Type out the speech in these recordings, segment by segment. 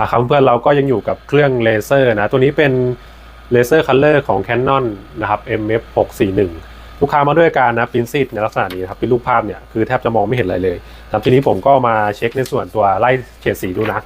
อะครับเพื่อนเราก็ยังอยู่กับเครื่องเลเซอร์นะ ตัวนี้เป็นเลเซอร์คัลเลอร์ของ Canon นะครับ MF 641 ลูกค้ามาด้วยการนะพิมพ์ซีดในลักษณะนี้นครับเป็นรูปภาพเนี่ยคือแทบจะมองไม่เห็นอะไรเลยครับทีนี้ผมก็มาเช็คในส่วนตัวไล่เฉดสีดูนะ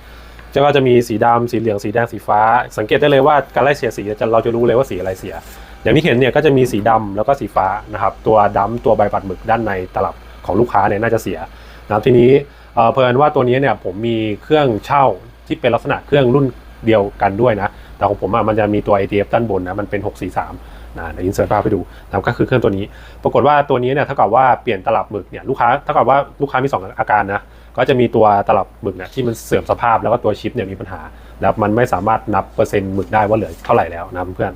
จะก็จะมีสีดำสีเหลืองสีแดงสีฟ้า สังเกตได้เลยว่าการไล่เฉดสีจะเราจะรู้เลยว่าสีอะไรเสีย อย่างที่เห็นเนี่ยก็จะมีสีดำแล้วก็สีฟ้านะครับตัวดำตัวใบปัดหมึกด้านในตลับของลูกค้าเนี่ยน่าจะเสียนะครับทีนี้เอ่อเพลินว่าตัวนี้เนี่ยผมมีเครื่องเช่า ที่เป็นลักษณะเครื่องรุ่นเดียวกันด้วยนะ แต่ของผมอะมันจะมีตัว ATF ด้านบนนะ มันเป็น 643นะเดี๋ยวอินเสิร์ตภาพไปดูนะก็คือเครื่องตัวนี้ ปรากฏว่าตัวนี้เนี่ยเท่ากับว่าเปลี่ยนตลับหมึกเนี่ยลูกค้าเท่ากับว่าลูกค้ามีสองอาการนะ ก็จะมีตัวตลับหมึกเนี่ยที่มันเสื่อมสภาพแล้วก็ตัวชิปเนี่ยมีปัญหาแล้วมันไม่สามารถนับเปอร์เซ็นต์หมึกได้ว่าเหลือเท่าไหร่แล้วนะเพื่อน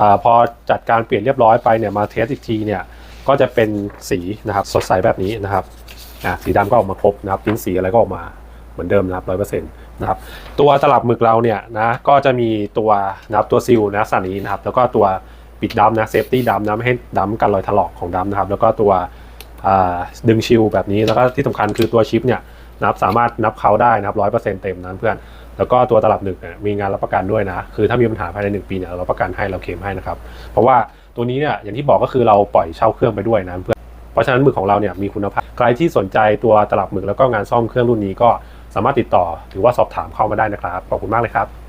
อพอจัดการเปลี่ยนเรียบร้อยไปเนี่ยมาเทสอีกทีเนี่ยก็จะเป็นสีนะครับสดใสแบบนี้นะครับสีดำก็ออกมาครบนะครับพิ้นสีอะไรก็ออกมาเหมือนเดิมนะครับร้อยเปอร์เซ็นต์ นะครับตัวตลับหมึกเราเนี่ยนะก็จะมีตัวนะครับตัวซิลนะสันนี้นะครับแล้วก็ตัวปิดดำนะเซฟตี้ดำนะไม่ให้ดำกันรอยถลอกของดำนะครับแล้วก็ตัวดึงชิลแบบนี้แล้วก็ที่สำคัญคือตัวชิปเนี่ยนะครับสามารถนับเขาได้นะครับร้อยเปอร์เซ็นต์เต็มนะเพื่อน แล้วก็ตัวตลับหนึ่งเนี่ยมีงานรับประกันด้วยนะ คือถ้ามีปัญหาภายใน 1 ปีเนี่ยเรารับประกันให้เราเคลมให้นะครับ เพราะว่าตัวนี้เนี่ยอย่างที่บอกก็คือเราปล่อยเช่าเครื่องไปด้วยนะเพื่อน เพราะฉะนั้นหมึกของเราเนี่ยมีคุณภาพ ใครที่สนใจตัวตลับหมึกแล้วก็งานซ่อมเครื่องรุ่นนี้ก็ สามารถติดต่อหรือว่าสอบถามเข้ามาได้นะครับ ขอบคุณมากเลยครับ